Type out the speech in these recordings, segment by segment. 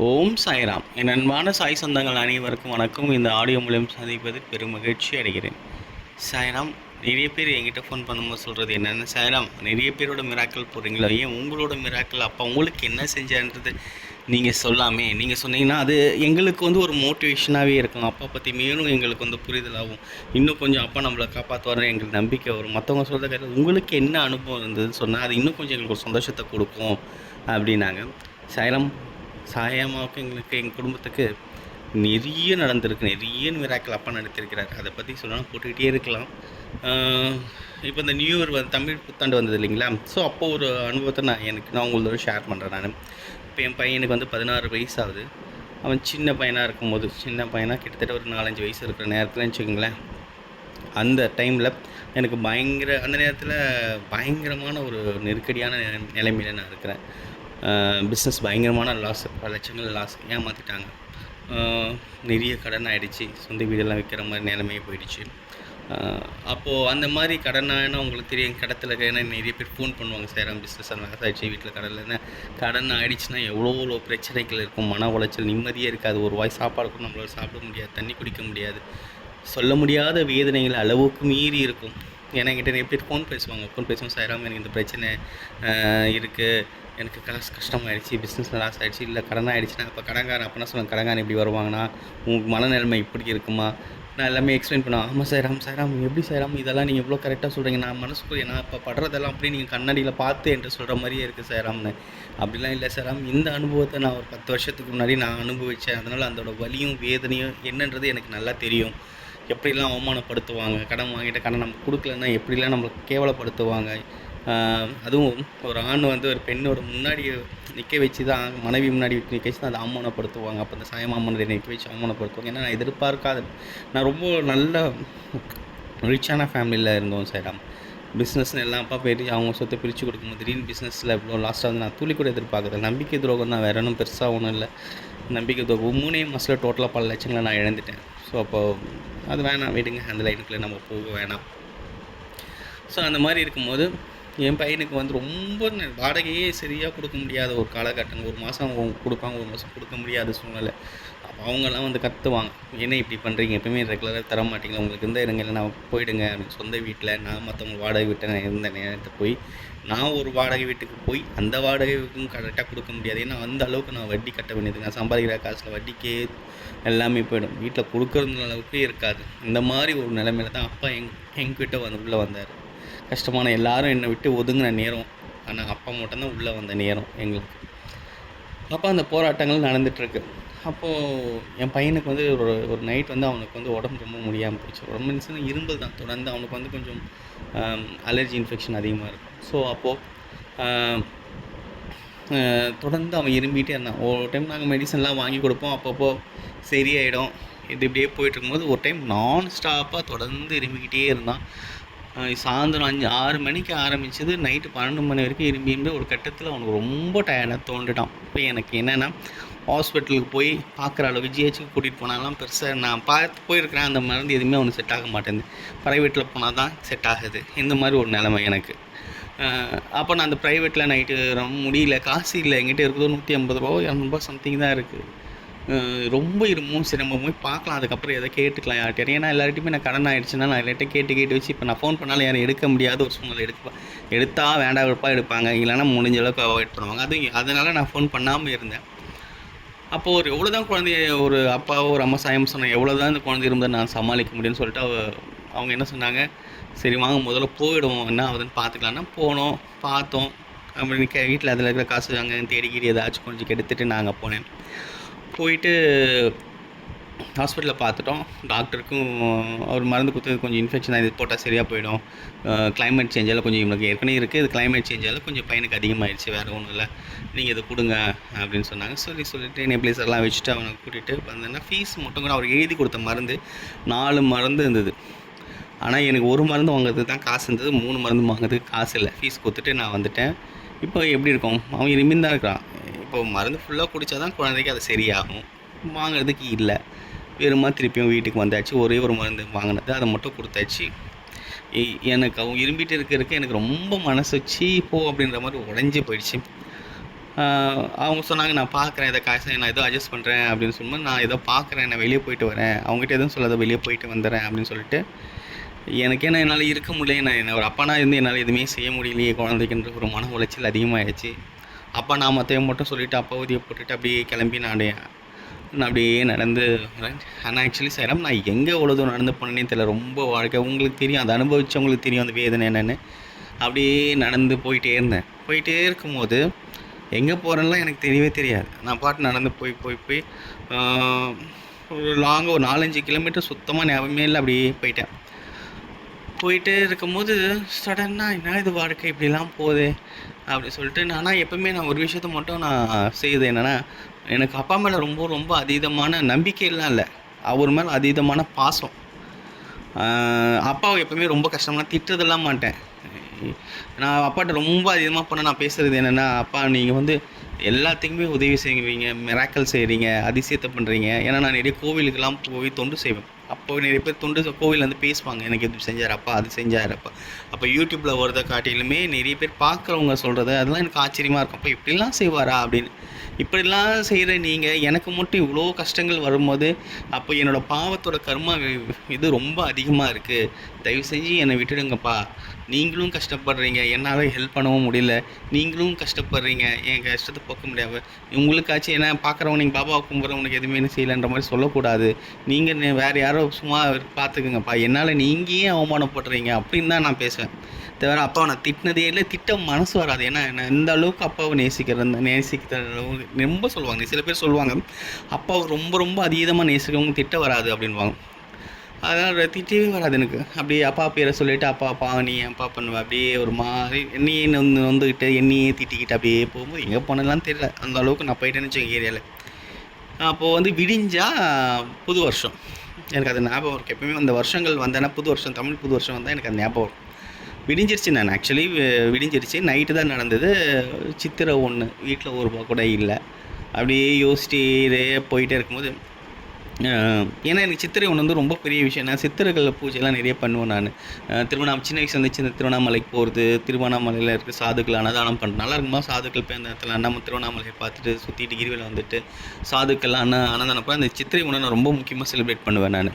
ஓம் சாய்ராம். என் அன்பான சாய் சொந்தங்கள் அனைவருக்கும் வணக்கம். இந்த ஆடியோ மூலியம் சந்திப்பது பெரும் மகிழ்ச்சி அடைகிறேன். சாய்ராம் நிறைய பேர் என்கிட்ட ஃபோன் பண்ணும்போது சொல்கிறது என்னென்ன? சாய்ராம் நிறைய பேரோட மிராக்கள் போடுறீங்களா? ஏன் உங்களோட மிராக்கள் அப்போ உங்களுக்கு என்ன செஞ்சான்றது நீங்கள் சொல்லாமே. நீங்கள் சொன்னீங்கன்னா அது எங்களுக்கு வந்து ஒரு மோட்டிவேஷனாகவே இருக்கும் அப்பா பற்றி மேலும் எங்களுக்கு வந்து புரிதலாகும். இன்னும் கொஞ்சம் அப்பா நம்மளை காப்பாற்றுவார் எங்களுக்கு நம்பிக்கை வரும். மற்றவங்க சொல்கிறத கேட்டு உங்களுக்கு என்ன அனுபவம் இருந்ததுன்னு சொன்னால் அது இன்னும் கொஞ்சம் எங்களுக்கு ஒரு சந்தோஷத்தை கொடுக்கும். அப்படின்னாங்க. சாய்ராம் சாயமாவுக்கு எங்களுக்கு எங்கள் குடும்பத்துக்கு நிறைய நடந்திருக்கு. நிறைய மிராக்கள் அப்பா நடத்திருக்கிறார் அதை பற்றி சொல்லணும் போட்டுக்கிட்டே இருக்கலாம். இப்போ இந்த நியூ இயர் வந்து தமிழ் புத்தாண்டு வந்தது இல்லைங்களா? ஸோ அப்போ ஒரு அனுபவத்தை நான் எனக்கு நான் உங்களோட ஷேர் பண்ணுறேன் நான். இப்போ என் பையனுக்கு வந்து பதினாறு வயசு ஆகுது அவன் சின்ன பையனாக இருக்கும்போது சின்ன பையனாக கிட்டத்தட்ட ஒரு நாலஞ்சு வயசு இருக்கிற நேரத்தில் வச்சுக்கோங்களேன். அந்த டைமில் எனக்கு பயங்கர அந்த நேரத்தில் பயங்கரமான ஒரு நெருக்கடியான நிலை- நிலைமையில நான் இருக்கிறேன். பிஸ்னஸ் பயங்கரமான லாஸ் பல லட்சங்கள் லாஸ் ஏமாற்றிட்டாங்க நிறைய கடன் ஆகிடுச்சி சொந்த வீடெல்லாம் விற்கிற மாதிரி நிலைமையே போயிடுச்சு. அப்போது அந்த மாதிரி கடனானா உங்களுக்கு தெரியும். கடத்தில் ஏன்னா நிறைய பேர் ஃபோன் பண்ணுவாங்க. சேரம் பிஸ்னஸ் லாஸ் ஆயிடுச்சு வீட்டில் கடலில் என்ன கடன் ஆகிடுச்சுன்னா எவ்வளோ எவ்வளோ பிரச்சனைகள் இருக்கும். மன உளைச்சல் நிம்மதியே இருக்காது. ஒரு வாய் சாப்பாடு கூட நம்மளால் சாப்பிட முடியாது. தண்ணி குடிக்க முடியாது. சொல்ல முடியாத வேதனைகள் அளவுக்கு மீறி இருக்கும். ஏன்னா என்கிட்ட நிறைய பேர் ஃபோன் பேசுவாங்க. ஃபோன் பேசுவோம் சாயிராம் எனக்கு இந்த பிரச்சனை இருக்குது எனக்கு காசு கஷ்டமாயிடுச்சு பிஸ்னஸில் லாஸ் ஆகிடுச்சு இல்லை கடன் ஆகிடுச்சுன்னா அப்போ கடன்காரன் அப்போ சொல்லுவாங்க கடன்காரன் இப்படி வருவாங்கன்னா உங்களுக்கு மனநிலைமை இப்படி இருக்குமா? நான் எல்லாமே எக்ஸ்பிளைன் பண்ணுவேன் ஆமாம் சாய்ராம் சாய்ராம் எப்படி சாய்ராம்? இதெல்லாம் நீங்கள் எவ்வளோ கரெக்டாக சொல்கிறீங்க நான் மனசுக்குள்ள நான் இப்போ படுறதெல்லாம் அப்படியே நீங்கள் கண்ணாடியில் பார்த்து என்று சொல்கிற மாதிரியே இருக்குது சாய்ராம்னு. அப்படிலாம் இல்லை சாய்ராம் இந்த அனுபவத்தை நான் ஒரு பத்து வருஷத்துக்கு முன்னாடி நான் அனுபவித்தேன் அதனால் அதோட வலியும் வேதனையும் என்னன்றது எனக்கு நல்லா தெரியும். எப்படிலாம் அவமானப்படுத்துவாங்க? கடன் வாங்கிட்டு கடன் நம்ம கொடுக்கலன்னா எப்படிலாம் நம்மளை கேவலப்படுத்துவாங்க? அதுவும் ஒரு ஆண் வந்து ஒரு பெண்ணோட முன்னாடி நிற்க வச்சு தான் மனைவி முன்னாடி நிற்க வச்சு தான் அதை அவமானப்படுத்துவாங்க. அப்போ அந்த சாயமாமனை நிற்க வச்சு அவமானப்படுத்துவாங்க. ஏன்னா நான் எதிர்பார்க்காத நான் ரொம்ப நல்ல ரிச்சான ஃபேமிலியில் இருந்தோம் சேரம். பிஸ்னஸ்னு எல்லாம் அப்பா போயிட்டு அவங்க சொத்தை பிரித்து கொடுக்கும்போது திடீர்னு பிஸ்னஸில் இவ்வளோ லாஸ்ட்டாக வந்து நான் துளி கூட எதிர்பார்க்குறது நம்பிக்கை துரோகம் தான் வேற ஒன்றும் பெருசாக ஒன்றும் இல்லை. நம்பிக்கை துரோகம். மூணே மாதத்தில் டோட்டலாக பல லட்சங்களை நான் இழந்துட்டேன். ஸோ அப்போது அது வேணாம். விடுங்க. அந்த லைனுக்குள்ளே நம்ம போக வேணாம். ஸோ அந்த மாதிரி இருக்கும்போது என் பையனுக்கு வந்து ரொம்ப ந- வாடகையே சரியாக கொடுக்க முடியாத ஒரு காலகட்டம். ஒரு மாதம் அவங்க கொடுப்பாங்க ஒரு மாதம் கொடுக்க முடியாத சூழ்நிலை. அப்போ அவங்கெல்லாம் வந்து கத்துவாங்க. என்ன இப்படி பண்ணுறீங்க எப்பவுமே ரெகுலராக தர மாட்டீங்களா? உங்களுக்கு இந்த இடங்கள் நான் போயிடுங்க அப்படின்னு சொந்த வீட்டில் நான் மற்றவங்க வாடகை வீட்டை நான் இருந்த நேரத்தை போய் நான் ஒரு வாடகை வீட்டுக்கு போய் அந்த வாடகைக்கும் கரெக்டாக கொடுக்க முடியாது. ஏன்னா அந்த அளவுக்கு நான் வட்டி கட்ட வேண்டியது நான் சம்பாதிக்கிற காசில் வட்டிக்கே எல்லாமே போயிடும். வீட்டில் கொடுக்குற அளவுக்கு இருக்காது. இந்த மாதிரி ஒரு நிலைமையில தான் அப்பா எங் எங்கிட்ட வந்து உள்ளே வந்தார். கஷ்டமான எல்லாரும் என்னை விட்டு ஒதுங்கின நேரம். ஆனால் அப்பா மட்டும்தான் உள்ளே வந்த நேரம் எங்களுக்கு. அப்போ அந்த போராட்டங்கள் நடந்துகிட்ருக்கு அப்போது என் பையனுக்கு வந்து ஒரு ஒரு நைட் வந்து அவனுக்கு வந்து உடம்பு ரொம்ப முடியாமல் போச்சு. உடம்பு மீன்ஸ் இரும்பல் தான். தொடர்ந்து அவனுக்கு வந்து கொஞ்சம் அலர்ஜி இன்ஃபெக்ஷன் அதிகமாக இருக்கும். ஸோ அப்போது தொடர்ந்து அவன் இரும்பிகிட்டே இருந்தான். ஒரு டைம் நாங்கள் மெடிசன்லாம் வாங்கி கொடுப்போம். அப்பப்போ சரியாயிடும். இது இப்படியே போயிட்டு இருக்கும்போது ஒரு டைம் நான் ஸ்டாப்பாக தொடர்ந்து இருமிக்கிட்டே இருந்தான். சாயந்தரம் அஞ்சு ஆறு மணிக்கு ஆரம்பிச்சது. நைட்டு பன்னெண்டு மணி வரைக்கும் இரும்பி இரும்பி ஒரு கட்டத்தில் அவனுக்கு ரொம்ப டயர்டாக தோண்டுட்டான் இப்போ எனக்கு என்னென்னா ஹாஸ்பிட்டலுக்கு போய் பார்க்குற அளவுக்கு ஜிஹெச்சுக்கு கூட்டிகிட்டு போனாலாம் பெருசாக நான் பார்த்து போயிருக்கிறேன். அந்த மருந்து எதுவுமே அவனுக்கு செட் ஆக மாட்டேங்குது. ப்ரைவேட்டில் போனால் தான் செட் ஆகுது. இந்த மாதிரி ஒரு நிலைமை எனக்கு. அப்போ நான் அந்த ப்ரைவேட்டில் நைட்டு ரொம்ப முடியல. காசு இல்லை. எங்கிட்ட இருக்குதோ நூற்றி ஐம்பது ரூபா இரநூறுபா சம்திங் தான் இருக்குது ரொம்ப இருமும் சரி நம்ம போய் பார்க்கலாம் அதுக்கப்புறம் எதை கேட்டுக்கலாம் யார்கிட்ட ஏன்னா எல்லார்ட்டையுமே நான் கடன் ஆயிடுச்சுன்னா நான் எல்லார்ட்ட கேட்டு கேட்டு வச்சு இப்போ நான் ஃபோன் பண்ணாலும் யாரும் எடுக்க முடியாத ஒரு சூழ்நிலை எடுப்பேன் எடுத்தால் வேண்டாம் வெறுப்பா எடுப்பாங்க. இல்லைன்னா முடிஞ்ச அளவுக்கு அவாய்ட் பண்ணுவாங்க. அது அதனால் நான் ஃபோன் பண்ணாமல் இருந்தேன். அப்போது ஒரு எவ்வளோ தான் குழந்தைய ஒரு அப்பாவோ ஒரு அம்மா சாயம் சொன்னேன் எவ்வளோ தான் இந்த குழந்தை இருந்தால் நான் சமாளிக்க முடியும்னு சொல்லிட்டு அவ அவங்க என்ன சொன்னாங்க? சரி வாங்க முதல்ல போயிடுவோம். என்ன ஆகுதுன்னு பார்த்துக்கலான்னா போனோம் பார்த்தோம். அப்படின்னு கே வீட்டில் அதில் இருக்கிற காசு அங்கே தேடிக்கிடி ஏதாச்சும் கொஞ்சம் கெடுத்துட்டு நான் அங்கே போனேன். போயிட்டு ஹாஸ்பிட்டலில் பார்த்துட்டோம். டாக்டருக்கும் அவர் மருந்து கொடுத்தது கொஞ்சம் இன்ஃபெக்ஷன் இது போட்டால் சரியாக போயிடும். கிளைமேட் சேஞ்சால் கொஞ்சம் இவனுக்கு ஏற்கனவே இருக்குது இது கிளைமேட் சேஞ்சால் கொஞ்சம் பையனுக்கு அதிகமாகிடுச்சு வேறு ஒன்றும் இல்லை. நீங்கள் இதை கொடுங்க அப்படின்னு சொன்னாங்க. சொல்லி சொல்லிட்டு எல்லாம் வச்சுட்டு அவனை கூட்டிகிட்டு வந்தேன்னா ஃபீஸ் மட்டும் கூட அவர் எழுதி கொடுத்த மருந்து நாலு மருந்து இருந்தது. ஆனால் எனக்கு ஒரு மருந்து வாங்குறதுக்கு தான் காசு இருந்தது. மூணு மருந்து வாங்குறதுக்கு காசு இல்லை. ஃபீஸ் கொடுத்துட்டு நான் வந்துட்டேன். இப்போ எப்படி இருக்கும்? அவன் இனிமேல் தான் இருக்கிறான். இப்போ மருந்து ஃபுல்லாக குடித்தா தான் குழந்தைக்கு அது சரியாகும். வாங்குறதுக்கு இல்லை. வெறுமா திருப்பியும் வீட்டுக்கு வந்தாச்சு. ஒரே ஒரு மருந்து வாங்கினது அதை மட்டும் கொடுத்தாச்சு. எனக்கு அவன் இரும்பிட்டு இருக்கிறதுக்கு எனக்கு ரொம்ப மனசு வச்சு போ அப்படின்ற மாதிரி உடஞ்சி போயிடுச்சு. அவங்க சொன்னாங்க நான் பார்க்குறேன் இதை காசு நான் ஏதோ அட்ஜஸ்ட் பண்ணுறேன் அப்படின்னு சொல்லும்போது நான் ஏதோ பார்க்குறேன் நான் வெளியே போயிட்டு வரேன். அவங்ககிட்ட எதுவும் சொல்லாத வெளியே போயிட்டு வந்துடுறேன் அப்படின்னு சொல்லிட்டு எனக்கு என்ன என்னால் இருக்க முடியல நான் என்ன ஒரு அப்பானா இருந்து என்னால் எதுவுமே செய்ய முடியலையே குழந்தைக்குன்ற ஒரு மன உளைச்சல் அதிகமாகிடுச்சு அப்பா நான் மற்றைய மட்டும் சொல்லிவிட்டு அப்பா ஊதியை போட்டுட்டு அப்படியே கிளம்பி நான் நான் அப்படியே நடந்து ஆனால் ஆக்சுவலி சேரம் நான் எங்கே எவ்வளோ தூரம் நடந்து போனேனே தெரியல. ரொம்ப வாழ்க்கை உங்களுக்கு தெரியும் அதை அனுபவிச்சவங்களுக்கு தெரியும் அந்த வேதனை என்னென்னு. அப்படியே நடந்து போயிட்டே இருந்தேன். போயிட்டே இருக்கும்போது எங்கே போகிறேன்லாம் எனக்கு தெரியவே தெரியாது. நான் பாட்டு நடந்து போய் போய் போய் ஒரு லாங்காக ஒரு நாலஞ்சு கிலோமீட்டர் சுத்தமாக ஞாபகமே இல்லை அப்படியே போயிட்டேன். போயிட்டே இருக்கும்போது சடனாக என்ன இது வாழ்க்கை இப்படிலாம் போகுது அப்படி சொல்லிட்டு நானா எப்பவுமே நான் ஒரு விஷயத்த மட்டும் நான் செய்யுது என்னென்னா எனக்கு அப்பா மேலே ரொம்ப ரொம்ப அதீதமான நம்பிக்கையெல்லாம் இல்லை. அவர் மேலே அதீதமான பாசம். அப்பாவை எப்பவுமே ரொம்ப கஷ்டமாக திட்டுறதெல்லாம் மாட்டேன். நான் அப்பாட்ட ரொம்ப அதிகமாக பண்ண நான் பேசுகிறது என்னென்னா அப்பா நீங்கள் வந்து எல்லாத்துக்குமே உதவி செய்வீங்க மிராக்கல் செய்கிறீங்க அதிசயத்தை பண்ணுறீங்க ஏன்னா நான் நிறைய கோவிலுக்கெல்லாம் போய் தொண்டு செய்வேன். அப்போ நிறைய பேர் தொண்டு கோவிலில் வந்து பேசுவாங்க எனக்கு இது செஞ்சார் அப்பா அது செஞ்சார் அப்பா அப்போ யூடியூப்பில் வரதை காட்டிலுமே நிறைய பேர் பார்க்குறவங்க சொல்கிறது அதெல்லாம் எனக்கு ஆச்சரியமாக இருக்கும். அப்போ இப்படிலாம் செய்வாரா? அப்படின்னு. இப்படிலாம் செய்கிற நீங்கள் எனக்கு மட்டும் இவ்வளோ கஷ்டங்கள் வரும்போது அப்போ என்னோடய பாவத்தோட கர்மா இது ரொம்ப அதிகமாக இருக்குது தயவு செஞ்சு என்னை விட்டுடுங்கப்பா. நீங்களும் கஷ்டப்படுறீங்க. என்னால் ஹெல்ப் பண்ணவும் முடியல. நீங்களும் கஷ்டப்படுறீங்க. என் கஷ்டத்தை போக்க முடியாது உங்களுக்காச்சும் என்ன பார்க்குறவங்க நீங்கள் பாபாவை கும்பிட்றவனுக்கு எதுவுமே செய்யலைன்ற மாதிரி சொல்லக்கூடாது. நீங்கள் வேறு யாரோ சும்மா பார்த்துக்குங்கப்பா என்னால் நீங்கள் ஏன் அவமானப்படுறீங்க. அப்படின்னு தான் நான் பேசுவேன். தவிர அப்பாவை நான் திட்டினதே இல்லை திட்ட மனசு வராது. ஏன்னா நான் இந்த அளவுக்கு அப்பாவை நேசிக்கிறது நேசிக்கிற ரொம்ப சொல்லுவாங்க. சில பேர் சொல்லுவாங்க அப்பாவை ரொம்ப ரொம்ப அதீதமாக நேசிக்கிறவங்க திட்ட வராது அப்படின்வாங்க அதனால் திட்டவே வராது எனக்கு. அப்படியே அப்பா பேரை சொல்லிட்டு அப்பா அப்பா நீ அப்பா பண்ணுவ? அப்படியே ஒரு மாதிரி என்னையே வந்து வந்துக்கிட்டு என்னையே திட்டிக்கிட்டு அப்படியே போகும்போது எங்கே போனதுலாம் தெரியல. அந்த அளவுக்கு நான் போயிட்டேன்னு வச்சுக்கோங்க ஏரியாவில் அப்போது வந்து விடிஞ்சால் புது வருஷம். எனக்கு அது ஞாபகம் இருக்கு. எப்பவுமே அந்த வருஷங்கள் வந்தேன்னா புது வருஷம் தமிழ் புது வருஷம் வந்தால் எனக்கு அது ஞாபகம் வரும். விடிஞ்சிருச்சு நான். ஆக்சுவலி விடிஞ்சிருச்சு. நைட்டு தான் நடந்தது. சித்திரை ஒன்று வீட்டில் ஒரு ரூபா கூட இல்லை. அப்படியே யோசிச்சுட்டே போயிட்டே இருக்கும்போது ஏன்னா எனக்கு சித்திரை ஒன்று வந்து ரொம்ப பெரிய விஷயம். நான் சித்திரைகள் பூஜைலாம் நிறைய பண்ணுவேன் நான். திருவண்ணாமலை சின்ன வயசுல இருந்துச்சு இந்த திருவண்ணாமலைக்கு போகிறது திருவண்ணாமலையில் இருக்க சாதுக்கள் அன்னதானம் பண்ணுறது நல்லா இருக்குமா சாதுக்கள் பேர் இடத்துல நம்ம திருவண்ணாமலையை பார்த்துட்டு சுற்றிட்டு கிரிவலம் வந்துட்டு சாதுக்கள் அண்ணா அன்னதானம் பண்ண அந்த சித்திரை ஒன்று நான் ரொம்ப முக்கியமாக செலிப்ரேட் பண்ணுவேன் நான்.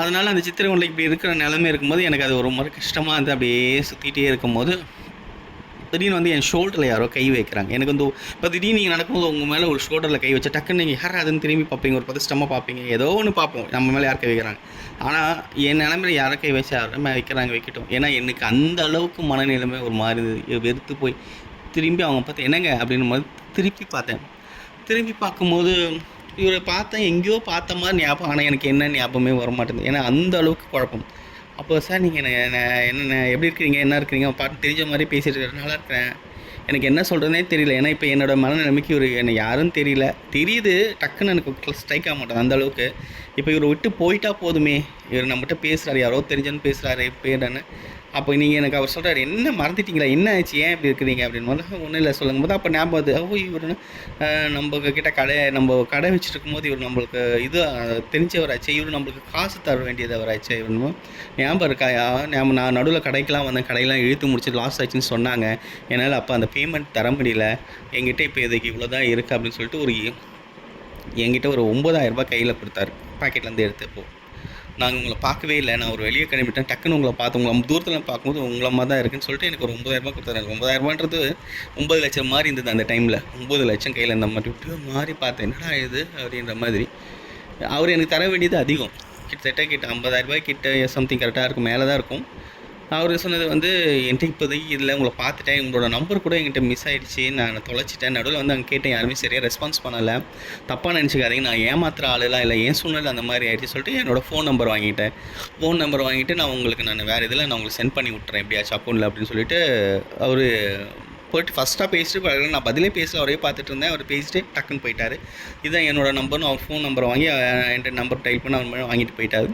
அதனால் அந்த சித்திரை ஒன்றில் இப்படி இருக்கிற நிலமே இருக்கும்போது எனக்கு அது ஒரு முறை கஷ்டமாக இருந்து அப்படியே சுற்றிட்டே இருக்கும்போது திடீர்னு வந்து என் ஷோல்டரில் யாரோ கை வைக்கிறாங்க. எனக்கு வந்து இப்போ திடீர்னு நீங்கள் நடக்கும்போது உங்கள் மேலே ஒரு ஷோல்டரில் கை வச்சு டக்குன்னு நீங்கள் யார் அதுன்னு திரும்பி பார்ப்பீங்க. ஒரு பதஷ்டமாக பார்ப்பீங்க. ஏதோ ஒன்று பார்ப்போம். நம்ம மேலே யார் கை வைக்கிறாங்க? ஆனால் என் நிலமையில யாரை கை வச்சா யாருமே வைக்கிறாங்க வைக்கட்டும். ஏன்னா எனக்கு அந்த அளவுக்கு மனநிலைமை ஒரு மாதிரி இருந்தது. வெறுத்து போய் திரும்பி அவங்க பார்த்து என்னங்க? அப்படின்னு போது திருப்பி பார்த்தேன். திரும்பி பார்க்கும்போது இவரை பார்த்தேன் எங்கேயோ பார்த்த மாதிரி ஞாபகம். ஆனால் எனக்கு என்ன ஞாபகமே வர மாட்டேங்குது ஏன்னா அந்த அளவுக்கு குழப்பம். அப்போ சார் நீங்கள் என்ன என்ன- எப்படி இருக்கிறீங்க என்ன இருக்கிறீங்க பாட்டு தெரிஞ்ச மாதிரி பேசிட்டு இருக்காரு. நல்லா இருக்கிறேன் எனக்கு என்ன சொல்கிறதுனே தெரியல. ஏன்னா இப்போ என்னோடய மனநிலைமைக்கு ஒரு என்னை யாரும் தெரியல. தெரியுது டக்குன்னு எனக்கு ஸ்ட்ரைக் ஆக மாட்டேன் அந்த அளவுக்கு. இப்போ இவர் விட்டு போயிட்டா போதுமே. இவர் நம்மகிட்ட பேசுகிறாரு யாரோ தெரிஞ்சன்னு பேசுகிறாரு பேடன்னு. அப்போ நீங்கள் எனக்கு அவர் சொல்கிறார் என்ன மறந்துட்டீங்களா? என்ன ஆச்சு? ஏன் இப்படி இருக்கிறீங்க? அப்படின்னு. போது ஒன்றும் இல்லை சொல்லுங்க. போது அப்போ ஞாபகம் அது ஓ இவர் நம்ம கிட்ட கடை நம்ம கடை வச்சுருக்கும் போது இவர் நம்மளுக்கு இது தெரிஞ்சவராச்சு. இவர் நம்மளுக்கு காசு தர வேண்டியதவராச்சு இவனும் ஞாபகம் இருக்காயா ஞாபகம் நான் நடுவில் கடைக்கெலாம் வந்தேன். கடையெல்லாம் இழுத்து முடிச்சு லாஸ் ஆச்சுன்னு சொன்னாங்க. என்னால் அப்போ அந்த பேமெண்ட் தர முடியல. என்கிட்ட இப்போ இதுக்கு இவ்வளோ தான் இருக்குது அப்படின்னு சொல்லிட்டு ஒரு என்கிட்ட ஒரு 9000 ரூபாய் கையில் கொடுத்தாரு. பாக்கெட்லேருந்து எடுத்தப்போ. நாங்கள் உங்களை பார்க்கவே இல்லை. நான் ஒரு வெளியே கிளம்பிட்டேன். டக்குன்னு உங்களை பார்த்து உங்களை தூரத்தில் பார்க்கும்போது உங்களை மாதிரி தான் இருக்குன்னு சொல்லிட்டு எனக்கு ஒரு ஒம்பதாயிரரூபா கொடுத்தாரு. எனக்கு 9000 ஒம்பது லட்சம் மாதிரி இருந்தது அந்த டைமில் ஒம்பது லட்சம் கையில் இருந்த மாதிரி இப்படியே மாறி பார்த்தேன். என்னடா இது அப்படின்ற மாதிரி. அவர் எனக்கு தர வேண்டியது அதிகம். கிட்டத்தட்ட கிட்ட 50000 ரூபாய் கிட்ட சம்திங் கரெக்டாக இருக்கும். மேலே தான் இருக்கும். அவர் சொன்னது வந்து என்கிட்ட இப்போதைக்கு இல்லை உங்களை பார்த்துட்டேன். உங்களோட நம்பர் கூட என்கிட்ட மிஸ் ஆகிடுச்சு நான் தொலைச்சிட்டேன். நடுவில் வந்து அங்கே கேட்டேன் யாருமே சரியாக ரெஸ்பான்ஸ் பண்ணலை. தப்பாக நினச்சிக்காதீங்க. நான் ஏமாத்துற ஆளுலாம் இல்லை. ஏன் சூழ்நிலை அந்த மாதிரி ஆகிடுச்சு சொல்லிட்டு என்னோட ஃபோன் நம்பர் வாங்கிட்டேன். ஃபோன் நம்பர் வாங்கிட்டு நான் உங்களுக்கு நான் வேறு இதில் நான் உங்களுக்கு சென்ட் பண்ணி விட்றேன் எப்படியாச்சும் அக்கௌண்ட்டில் அப்படின்னு சொல்லிட்டு அவர் போயிட்டு ஃபஸ்ட்டாக பேசிட்டு பழகல நான் பதிலே பேசல. அவரே பார்த்துட்டு இருந்தேன். அவர் பேசிட்டு டக்குன்னு போயிட்டார். இதுதான் என்னோடய நம்பர்னு அவர் ஃபோன் நம்பர் வாங்கி என்கிட்ட நம்பர் டைப் பண்ணி அவர் மேலே வாங்கிட்டு போயிட்டாரு.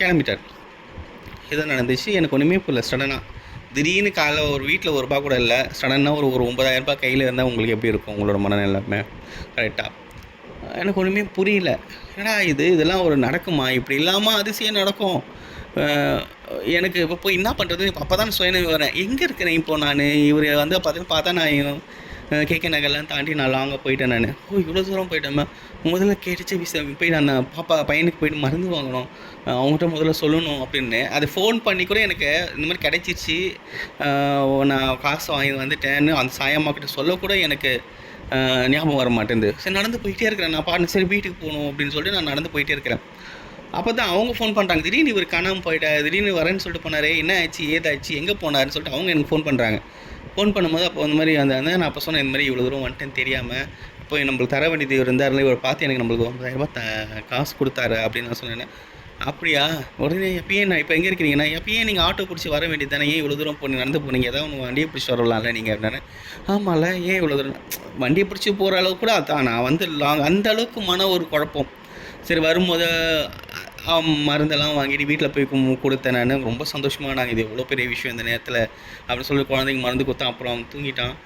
கிளம்பிட்டார். இதை நடந்துச்சு. எனக்கு ஒன்றுமே புரியல. சடனாக திடீர்னு காலைல ஒரு வீட்டில் ஒரு ரூபா கூட இல்லை. சடனாக ஒரு ஒரு 9000 ரூபாய் கையில் இருந்தால் உங்களுக்கு எப்படி இருக்கும்? உங்களோட மனநிலைமை. கரெக்டாக எனக்கு ஒன்றுமே புரியல. ஏடா இது? இதெல்லாம் ஒரு நடக்குமா? இப்படி இல்லாமல் அதிசயம் நடக்கும். எனக்கு இப்போ போய் என்ன பண்ணுறது அப்போ தான் சுயநிலை வரேன். எங்கே இருக்கிறேன் இப்போ நான்? இவர் வந்து பார்த்தீங்கன்னா பார்த்தா நான் கேகே நகர்லாம் தாண்டி நான் லாங்காக போயிட்டேன் நான். ஓ இவ்வளோ தூரம் போயிட்டேன் முதல்ல கேட்டுச்சு விஷயம் போய் நான் பாப்பா பையனுக்கு போயிட்டு மருந்து வாங்கணும். அவங்ககிட்ட முதல்ல சொல்லணும் அப்படின்னு. அது ஃபோன் பண்ணி கூட எனக்கு இந்த மாதிரி கிடைச்சிருச்சு. நான் காசு வாங்கி வந்துட்டேன்னு அந்த சாயம்மாக்கிட்ட சொல்லக்கூட எனக்கு ஞாபகம் வர மாட்டேங்குது சரி நடந்து போயிட்டே இருக்கிறேன். நான் பாட்டு சரி வீட்டுக்கு போகணும் அப்படின்னு சொல்லிட்டு நான் நடந்து போயிட்டே இருக்கிறேன். அப்போ தான் அவங்க ஃபோன் பண்ணுறாங்க திடீர்னு இவர் காணாமல் போயிட்டா திடீர்னு வரேன்னு சொல்லிட்டு போனாரே என்ன ஆச்சு ஏதாச்சு எங்கே போனார்னு சொல்லிட்டு அவங்க எனக்கு ஃபோன் பண்ணுறாங்க ஃபோன் பண்ணும்போது அப்போ அந்த மாதிரி அந்த நான் அப்போ சொன்னேன் இந்த மாதிரி இவ்வளோ தூரம் வந்துட்டேன்னு தெரியாமல் இப்போ நம்மளுக்கு தர வேண்டியது இவர் இருந்தாருல இவர் பார்த்து எனக்கு நம்மளுக்கு ஒன்பதாயிரம் ரூபாய் த காசு கொடுத்தாரு அப்படின்னு நான் சொன்னேன். அப்படியா? உடனே எப்பயே நான் இப்போ எங்கே இருக்கிறீங்கன்னா எப்பயே நீங்கள் ஆட்டோ பிடிச்சி வர வேண்டியது தானே? ஏன் இவ்வளோ தூரம் போனீங்க நடந்து போனீங்க? ஏதாவது ஒன்று வண்டியை பிடிச்சி வரலாம்ல நீங்கள் அப்படின்னா ஆமாம்ல ஏன் இவ்வளோ தூரம்? வண்டியை பிடிச்சி போகிற அளவுக்கு கூட அதான் நான் வந்து லாங் அந்த அளவுக்கு மன ஒரு குழப்பம். சரி வரும்போது மருந்தெல்லாம் வாங்கிட்டு வீட்டில் போய் கொடுத்தேன் நான். ரொம்ப சந்தோஷமாக நாங்கள் இது எவ்வளோ பெரிய விஷயம் இந்த நேரத்தில் அப்படின்னு சொல்லி குழந்தைங்க மருந்து கொடுத்தேன். அப்புறம் அவன் தூங்கிட்டான்.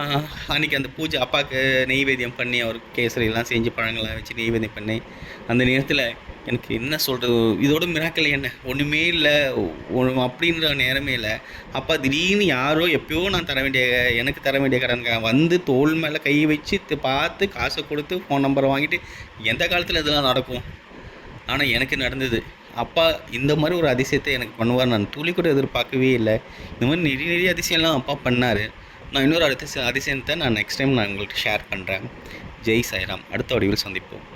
அன்றைக்கி அன்னைக்கு அந்த பூஜை அப்பாவுக்கு நெய்வேத்தியம் பண்ணி அவருக்கு கேசரியெல்லாம் செஞ்சு பழங்கள்லாம் வச்சு நெய்வேத்தியம் பண்ணி அந்த நேரத்தில் எனக்கு என்ன சொல்கிறது இதோட மிராக்கல் என்ன? ஒன்றுமே இல்லை. ஒன்று அப்படின்ற நேரமே இல்லை. அப்பா திடீர்னு யாரோ எப்பயோ நான் தர வேண்டிய எனக்கு தர வேண்டிய கடனுக்கு வந்து தோல் மேலே கை வச்சு பார்த்து காசை கொடுத்து ஃபோன் நம்பரை வாங்கிட்டு எந்த காலத்தில் இதெல்லாம் நடக்கும்? ஆனால் எனக்கு நடந்தது. அப்பா இந்த மாதிரி ஒரு அதிசயத்தை எனக்கு பண்ணுவார். நான் துளி கூட எதிர்பார்க்கவே இல்லை. இந்த மாதிரி நிறைய நிறைய அதிசயம்லாம் அப்பா பண்ணார். நான் இன்னொரு அடுத்த அதிசயத்தை நான் நெக்ஸ்ட் டைம் நான் உங்களுக்கு ஷேர் பண்ணுறேன் ஜெய் சாய்ராம். அடுத்த வடிவில் சந்திப்போம்.